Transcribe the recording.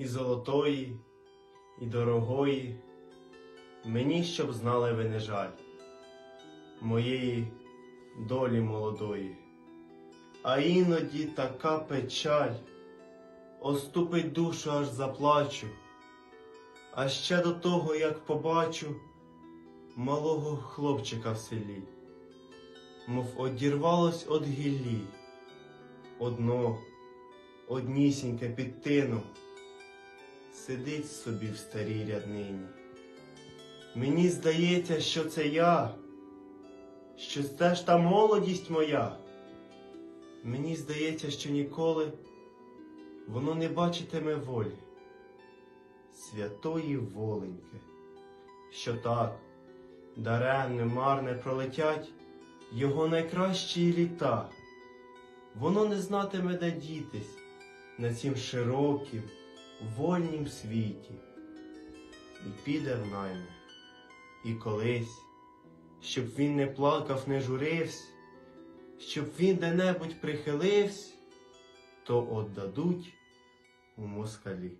і золотої, і дорогої, мені щоб знали ви не жаль моєї долі молодої. А іноді така печаль оступить душу, аж заплачу. А ще до того, як побачу малого хлопчика в селі, мов одірвалось од гіллі, одно, однісіньке під тином, сидить собі в старій ряднині. Мені здається, що це я, що це ж та молодість моя. Мені здається, що ніколи воно не бачитиме волі, святої воленьки, що так даремне, марне пролетять його найкращі літа. Воно не знатиме, де дітись на цім широкім, вольнім світі, і піде в найми, і колись, щоб він не плакав, не журився, щоб він де-небудь прихилився, то отдадуть у москалі.